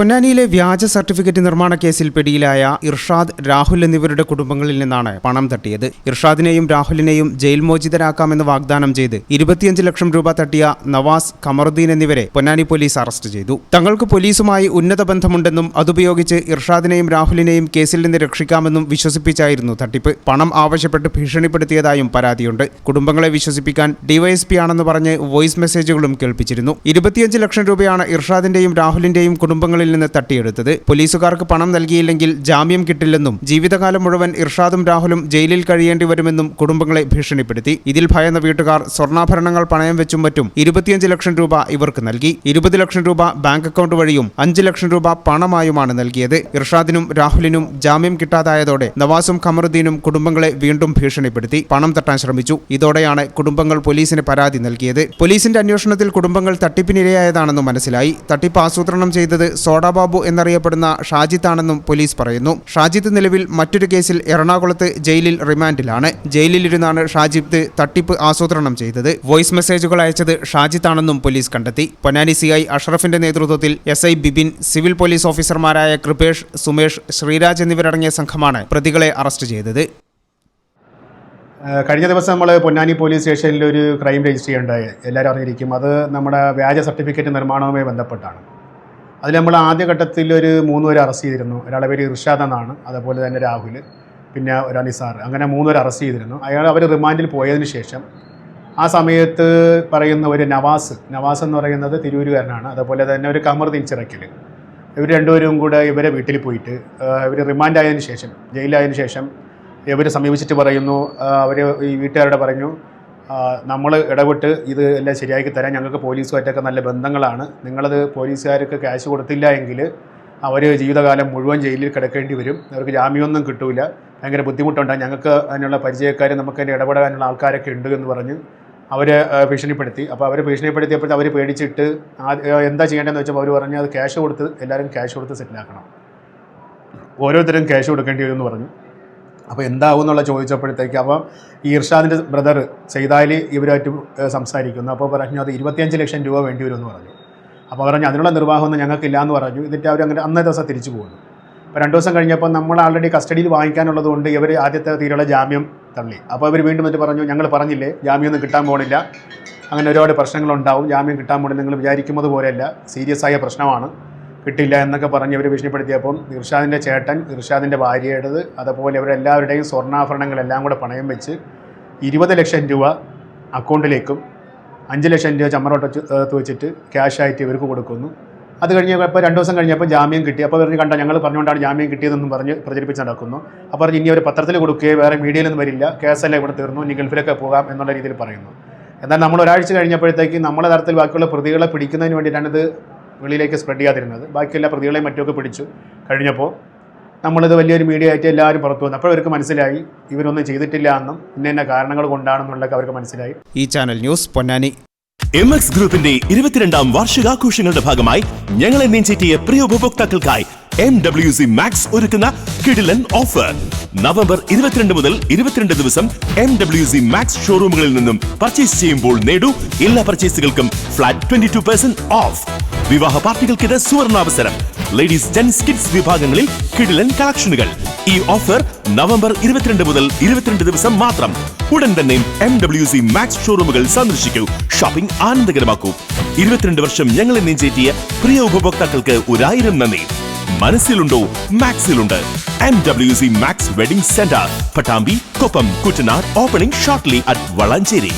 പൊന്നാനിയിലെ വ്യാജ സർട്ടിഫിക്കറ്റ് നിർമ്മാണ കേസിൽ പിടിയിലായ ഇർഷാദ് രാഹുൽ എന്നിവരുടെ കുടുംബങ്ങളിൽ നിന്നാണ് പണം തട്ടിയത്. ഇർഷാദിനെയും രാഹുലിനെയും ജയിൽ മോചിതരാക്കാമെന്ന് വാഗ്ദാനം ചെയ്ത് ഇരുപത്തിയഞ്ച് ലക്ഷം രൂപ തട്ടിയ നവാസ് ഖമറുദ്ദീൻ എന്നിവരെ പൊന്നാനി പോലീസ് അറസ്റ്റ് ചെയ്തു. തങ്ങൾക്ക് പോലീസുമായി ഉന്നത ബന്ധമുണ്ടെന്നും അതുപയോഗിച്ച് ഇർഷാദിനെയും രാഹുലിനെയും കേസിൽ നിന്ന് രക്ഷിക്കാമെന്നും വിശ്വസിപ്പിച്ചായിരുന്നു തട്ടിപ്പ്. പണം ആവശ്യപ്പെട്ട് ഭീഷണിപ്പെടുത്തിയതായും പരാതിയുണ്ട്. കുടുംബങ്ങളെ വിശ്വസിപ്പിക്കാൻ ഡിവൈഎസ്പി ആണെന്ന് പറഞ്ഞ് വോയിസ് മെസ്സേജുകളും കേൾപ്പിച്ചിരുന്നു. ഇരുപത്തിയഞ്ച് ലക്ഷം രൂപയാണ് ഇർഷാദിന്റെയും രാഹുലിന്റെയും കുടുംബങ്ങളിൽ നിന്ന് തട്ടിയെടുത്തത്. പോലീസുകാർക്ക് പണം നൽകിയില്ലെങ്കിൽ ജാമ്യം കിട്ടില്ലെന്നും ജീവിതകാലം മുഴുവൻ ഇർഷാദും രാഹുലും ജയിലിൽ കഴിയേണ്ടി വരുമെന്നും കുടുംബങ്ങളെ ഭീഷണിപ്പെടുത്തി. ഇതിൽ ഭയന്ന വീട്ടുകാർ സ്വർണാഭരണങ്ങൾ പണയം വെച്ചും മറ്റും ഇരുപത്തിയഞ്ച് ലക്ഷം രൂപ ഇവർക്ക് നൽകി. ഇരുപത് ലക്ഷം രൂപ ബാങ്ക് അക്കൗണ്ട് വഴിയും അഞ്ച് ലക്ഷം രൂപ പണമായുമാണ് നൽകിയത്. ഇർഷാദിനും രാഹുലിനും ജാമ്യം കിട്ടാതായതോടെ നവാസും ഖമറുദ്ദീനും കുടുംബങ്ങളെ വീണ്ടും ഭീഷണിപ്പെടുത്തി. പണം തട്ടാൻ ശ്രമിച്ചു. ഇതോടെയാണ് കുടുംബങ്ങൾ പോലീസിന് പരാതി നൽകിയത്. പോലീസിന്റെ അന്വേഷണത്തിൽ കുടുംബങ്ങൾ തട്ടിപ്പിനിരയായതാണെന്ന് മനസ്സിലായി. തട്ടിപ്പ് ആസൂത്രണം ചെയ്തത് സോഡാബാബു എന്നറിയപ്പെടുന്ന ഷാജിത്താണെന്നും പോലീസ് പറയുന്നു. ഷാജിത്ത് നിലവിൽ മറ്റൊരു കേസിൽ എറണാകുളത്ത് ജയിലിൽ റിമാൻഡിലാണ്. ജയിലിലിരുന്നാണ് ഷാജിത്ത് തട്ടിപ്പ് ആസൂത്രണം ചെയ്തത്. വോയിസ് മെസ്സേജുകൾ അയച്ചത് ഷാജിത്താണെന്നും പോലീസ് കണ്ടെത്തി. പൊന്നാനി സി ഐ അഷ്റഫിന്റെ നേതൃത്വത്തിൽ S I Bibin civil police ഓഫീസർമാരായ കൃപേഷ് സുമേഷ് ശ്രീരാജ് എന്നിവരടങ്ങിയ സംഘമാണ് പ്രതികളെ അറസ്റ്റ് ചെയ്തത്. കഴിഞ്ഞ ദിവസം നമ്മൾ പൊന്നാനി പോലീസ് സ്റ്റേഷനിൽ ഒരു ക്രൈം രജിസ്റ്റർ ചെയ്യേണ്ടത് എല്ലാവരും അറിഞ്ഞിരിക്കും. അത് നമ്മുടെ വ്യാജ സർട്ടിഫിക്കറ്റ് നിർമ്മാണവുമായി ബന്ധപ്പെട്ടാണ്. അതിൽ നമ്മൾ ആദ്യഘട്ടത്തിൽ ഒരു മൂന്ന് പേര് അറസ്റ്റ് ചെയ്തിരുന്നു. ഒരാളെ പേര് ഇർഷാദ് എന്നാണ്. അതുപോലെ തന്നെ രാഹുൽ പിന്നെ ഒരാൾ നിസാർ അങ്ങനെ മൂന്ന് പേര് അറസ്റ്റ് ചെയ്തിരുന്നു. അയാൾ അവർ റിമാൻഡിൽ പോയതിന് ശേഷം ആ സമയത്ത് പറയുന്ന ഒരു നവാസ് നവാസ് എന്ന് പറയുന്നത് തിരൂരുകാരനാണ്. അതുപോലെ തന്നെ ഒരു കമർ ചിറക്കൽ ഇവർ രണ്ടുപേരും കൂടെ ഇവരെ വീട്ടിൽ പോയിട്ട് ഇവർ റിമാൻഡ് ആയതിനു ശേഷം ജയിലായതിനു ശേഷം ഇവർ സമീപിച്ചിട്ട് പറയുന്നു. അവർ ഈ വീട്ടുകാരോട് പറഞ്ഞു നമ്മൾ ഇടപെട്ട് ഇത് എല്ലാം ശരിയാക്കി തരാൻ ഞങ്ങൾക്ക് പോലീസുമായിട്ടൊക്കെ നല്ല ബന്ധങ്ങളാണ്. നിങ്ങളത് പോലീസുകാർക്ക് ക്യാഷ് കൊടുത്തില്ല എങ്കിൽ അവർ ജീവിതകാലം മുഴുവൻ ജയിലിൽ കിടക്കേണ്ടി വരും. അവർക്ക് ജാമ്യമൊന്നും കിട്ടൂല. ഭയങ്കര ബുദ്ധിമുട്ടുണ്ടാകും ഞങ്ങൾക്ക് അതിനുള്ള പരിചയക്കാർ നമുക്ക് അതിന്റെ ഇടപെടാനുള്ള ആൾക്കാരൊക്കെ ഉണ്ട് എന്ന് പറഞ്ഞ് അവരെ ഭീഷണിപ്പെടുത്തി. അപ്പോൾ അവരെ ഭീഷണിപ്പെടുത്തിയപ്പോൾ അവർ പേടിച്ചിട്ട് എന്താ ചെയ്യേണ്ടതെന്ന് വെച്ചപ്പോൾ അവർ പറഞ്ഞു അത് ക്യാഷ് കൊടുത്ത് എല്ലാവരും ക്യാഷ് കൊടുത്ത് സെറ്റിലാക്കണം ഓരോരുത്തരും ക്യാഷ് കൊടുക്കേണ്ടി വരും എന്ന് പറഞ്ഞു. അപ്പോൾ എന്താവും എന്നുള്ള ചോദിച്ചപ്പോഴത്തേക്ക് അപ്പം ഈ ഇർഷാദിന്റെ ബ്രദർ ചെയ്താലി ഇവരായിട്ട് സംസാരിക്കുന്നു. അപ്പോൾ പറഞ്ഞു അത് ഇരുപത്തിയഞ്ച് ലക്ഷം രൂപ വേണ്ടി വരുമെന്ന് പറഞ്ഞു. അപ്പോൾ പറഞ്ഞു അതിനുള്ള നിർവാഹമൊന്നും ഞങ്ങൾക്കില്ല എന്ന് പറഞ്ഞു. എന്നിട്ട് അവർ അങ്ങനെ അന്നേ ദിവസം തിരിച്ചു പോകുന്നു അപ്പോൾ രണ്ട് ദിവസം കഴിഞ്ഞപ്പോൾ നമ്മൾ ആൾറെഡി കസ്റ്റഡിയിൽ വാങ്ങിക്കാനുള്ളത് കൊണ്ട് ഇവർ ആദ്യത്തെ തീരെയുള്ള ജാമ്യം തള്ളി. അപ്പോൾ അവർ വീണ്ടും എന്നിട്ട് പറഞ്ഞു ഞങ്ങൾ പറഞ്ഞില്ലേ ജാമ്യമൊന്നും കിട്ടാൻ പോകണില്ല അങ്ങനെ ഒരുപാട് പ്രശ്നങ്ങളുണ്ടാവും. ജാമ്യം കിട്ടാൻ പോകണില്ല നിങ്ങൾ വിചാരിക്കുന്നത് പോലെയല്ല. സീരിയസ് ആയ പ്രശ്നമാണ്. കിട്ടില്ല എന്നൊക്കെ പറഞ്ഞ് ഇവർ ഭീഷണിപ്പെടുത്തിയപ്പം ഇർഷാദിന്റെ ചേട്ടൻ ഇർഷാദിന്റെ ഭാര്യയുടേത് അതുപോലെ ഇവരെല്ലാവരുടെയും സ്വർണാഭരണങ്ങളെല്ലാം കൂടെ പണയം വെച്ച് ഇരുപത് ലക്ഷം രൂപ അക്കൗണ്ടിലേക്കും അഞ്ച് ലക്ഷം രൂപ ചമ്മറോട്ട് വെച്ച് വെച്ചിട്ട് ക്യാഷായിട്ട് ഇവർക്ക് കൊടുക്കുന്നു. അത് കഴിഞ്ഞപ്പോൾ രണ്ട് ദിവസം കഴിഞ്ഞപ്പോൾ ജാമ്യം കിട്ടി. അപ്പോൾ പറഞ്ഞ് കണ്ട ഞങ്ങൾ പറഞ്ഞുകൊണ്ടാണ് ജാമ്യം കിട്ടിയതെന്നും പറഞ്ഞ് പ്രചരിപ്പിച്ച് നടക്കുന്നു. അപ്പോൾ പറഞ്ഞ് ഇനി അവർ പത്രത്തിൽ കൊടുക്കുകയോ വേറെ മീഡിയയിലൊന്നും വരില്ല. കേസെല്ലാം ഇവിടെ തീർന്നു. ഇനി ഗൾഫിലൊക്കെ പോകാം എന്നുള്ള രീതിയിൽ പറയുന്നു. എന്നാൽ നമ്മൾ ഒരാഴ്ച കഴിഞ്ഞപ്പോഴത്തേക്ക് നമ്മളെ തരത്തിൽ ബാക്കിയുള്ള പ്രതികളെ പിടിക്കുന്നതിന് വേണ്ടിയിട്ടാണ് ഇത് വെളിയിലേക്ക് സ്പ്രെഡ് ചെയ്യാതിരുന്നത്. ബാക്കിയെല്ലാ പ്രതികളെയും മറ്റുമൊക്കെ പിടിച്ചു. കഴിഞ്ഞപ്പോൾ നമ്മളിത് വലിയൊരു മീഡിയ ആയിട്ട് എല്ലാവരും പുറത്തു വന്നു. അപ്പോൾ അവർക്ക് മനസ്സിലായി ഇവരൊന്നും ചെയ്തിട്ടില്ല എന്നും ഇന്ന ഇന്ന കാരണങ്ങൾ കൊണ്ടാണെന്നുള്ളതൊക്കെ അവർക്ക് മനസ്സിലായി. ഈ channel news Ponnani. M X ഗ്രൂപ്പിന്റെ ഇരുപത്തിരണ്ടാം വാർഷികാഘോഷങ്ങളുടെ ഭാഗമായി ഞങ്ങളെ നെഞ്ചേറ്റിയ പ്രിയ ഉപഭോക്താക്കൾക്കായി എം ഡബ്ല്യു സി മാക്സ് ഒരുക്കുന്ന കിടിലൻ ഓഫർ നവംബർ ഇരുപത്തിരണ്ട് മുതൽ ഇരുപത്തിരണ്ട് ദിവസം എം ഡബ്ല്യു സി മാക്സ് ഷോറൂമുകളിൽ നിന്നും പർച്ചേസ് ചെയ്യുമ്പോൾ നേടൂ. എല്ലാ പർച്ചേസുകൾക്കും flat twenty two percent off വിവാഹ പാർട്ടികൾക്കിത് സുവർണാവസരം. ലേഡീസ് ജെൻസ് കിഡ്സ് വിഭാഗങ്ങളിൽ കിടിലൻ കളക്ഷനുകൾ. ഈ ഓഫർ നവംബർ ഇരുപത്തിരണ്ട് മുതൽ ഇരുപത്തിരണ്ട് ദിവസം മാത്രം. ഉടൻ തന്നെ എം ഡബ്ല്യു സി മാക്സ് ഷോറൂമുകൾ സന്ദർശിക്കൂ. ഷോപ്പിംഗ് ആനന്ദകരമാക്കൂ. ഇരുപത്തിരണ്ട് വർഷം ഞങ്ങളെ നെഞ്ചേറ്റിയ പ്രിയ ഉപഭോക്താക്കൾക്ക് ഒരായിരം നന്ദി. മനസ്സിലുണ്ടോ? മാക്സിലുണ്ട് M W C max wedding centre Pattambi Koppam Kuttanad opening shortly at Valanchery.